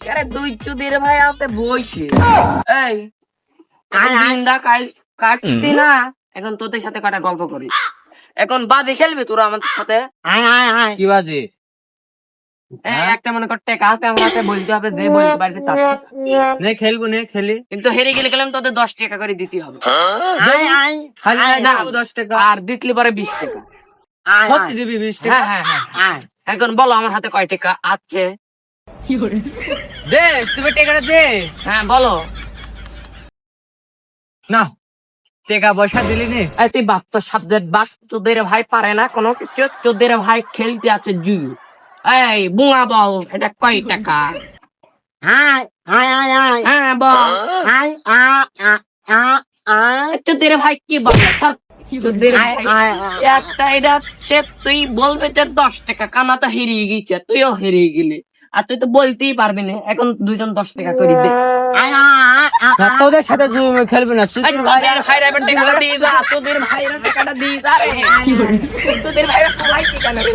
আরে দুই চুদির ভাই বইছে। এই দিনটা কাটছি না এখন তোদের সাথে কাটা গল্প করি। এখন বাদে খেলবি তোরা আমাদের সাথে? কি বাজে? এই একটা মনে কর টেকা হাতে আমাকে বলতে হবে দে বলতে পারবি তার নে খেলব নে খেলি। কিন্তু হেরে গেলে গেলাম তোদের দশ টাকা করে দিতে হবে। না। দশ টাকা। আর দিতলি পরে বিশ টাকা। সত্যি দিবি বিশ টাকা? হ্যাঁ হ্যাঁ হ্যাঁ এখন বলো আমার হাতে কয় টাকা আছে? দে তুমি টাকাটা দে। হ্যাঁ বলো। না টাকা পয়সা দিলি নে। তুই বাপ তোর সাবজেক্ট বাস চোদ্দের ভাই পারে না কোনো কিছু। চোদ্দের ভাই খেলতে আছে জু। এই বুঙা বল এটা কয় টাকা? হ্যাঁ বল। চোদ্দের ভাই কি বল? সব একটা এটা হচ্ছে তুই বলবে যে দশ টাকা কানা তো হেরিয়ে গেছে তুইও হেরিয়ে গেলি। আর তুই তো বলতেই পারবি না এখন দুইজন দশ টাকা করে দে। তোদের সাথে খেলবে খেলব না ভাই তোদের ভাইরা টাকাটা দিয়ে যা। তোদের ভাইরা টাকাটা দিয়ে যা রে। তোদের ভাইরা সবাই টাকা নেবে